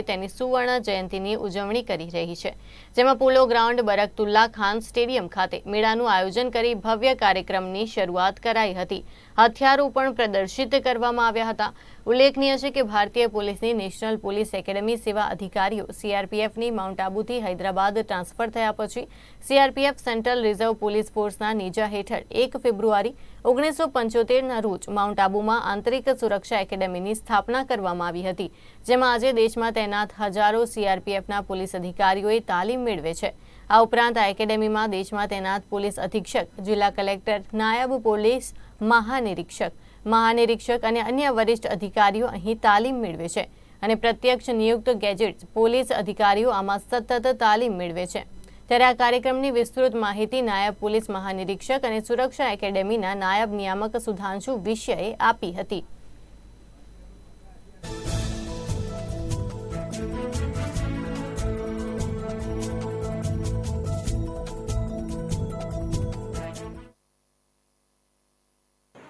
તેની સુવર્ણ જયંતિની ઉજવણી કરી રહી છે. જેમાં polo ground Barkatullah Khan stadium ખાતે મેળાનું આયોજન કરી ભવ્ય કાર્યક્રમની શરૂઆત કરાઈ હતી. હથિયારો પણ પ્રદર્શિત કરવામાં આવ્યા હતા. ઉલ્લેખનીય છે કે ભારતીય પોલીસની નેશનલ પોલીસ એકેડમી સેવા અધિકારીઓ સીઆરપીએફની માઉન્ટ આબુથી હૈદરાબાદ ટ્રાન્સફર થયા પછી સીઆરપીએફ સેન્ટ્રલ રિઝર્વ પોલીસ ફોર્સના નેજા હેઠળ એક ફેબ્રુઆરી ઓગણીસો પંચોતેરના રોજ માઉન્ટ આબુમાં આંતરિક સુરક્ષા એકેડેમીની સ્થાપના કરવામાં આવી હતી, જેમાં આજે દેશમાં તૈનાત હજારો સીઆરપીએફના પોલીસ અધિકારીઓએ તાલીમ મેળવે છે. આ ઉપરાંત આ એકેડેમીમાં દેશમાં તૈનાત પોલીસ અધિક્ષક, જિલ્લા કલેક્ટર, નાયબ પોલીસ મહાનિરીક્ષક મહાનિરીક્ષક અને અન્ય વરિષ્ઠ અધિકારીઓ અહીં તાલીમ મેળવે છે અને પ્રત્યક્ષ નિયુક્ત ગેજેટ્સ, પોલીસ અધિકારીઓ આમાં સતત તાલીમ મેળવે છે. ત્યારે આ કાર્યક્રમની વિસ્તૃત માહિતી નાયબ પોલીસ મહાનિરીક્ષક અને સુરક્ષા એકેડેમીના નાયબ નિયામક સુધાંશુ વિષયે આપી હતી.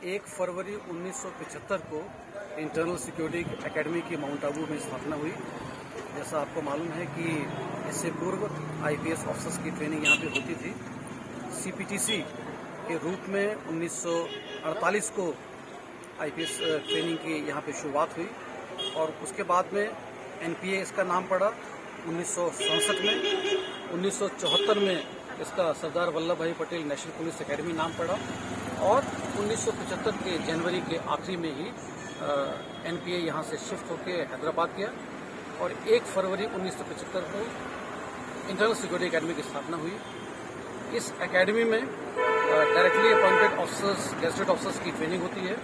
एक फरवरी 1975 को इंटरनल सिक्योरिटी एकेडमी की माउंट आबू में स्थापना हुई। जैसा आपको मालूम है कि इससे पूर्व आईपीएस ऑफिसर्स की ट्रेनिंग यहाँ पे होती थी। सीपीटीसी के रूप में 1948 को आईपीएस ट्रेनिंग की यहाँ पे शुरुआत हुई और उसके बाद में एनपीए इसका नाम पड़ा। उन्नीस सौ सड़सठ में 1974 में इसका सरदार वल्लभ भाई पटेल नेशनल पुलिस एकेडमी नाम पड़ा और 1975 के जनवरी के आखिरी में ही एनपीए यहाँ से शिफ्ट होकर हैदराबाद गया और 1 फरवरी 1975 को इंटरनल सिक्योरिटी एकेडमी की स्थापना हुई। इस एकेडमी में directly appointed officers gazetted officers की ट्रेनिंग होती है।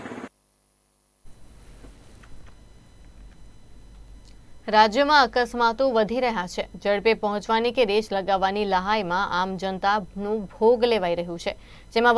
રાજ્યમાં અકસ્માતો વધી રહ્યા છે. ઝડપે પહોંચવાની કે રેસ લગાવવાની લહાઈમાં આમ જનતાનું ભોગ લેવાઈ રહ્યું છે. જેમાં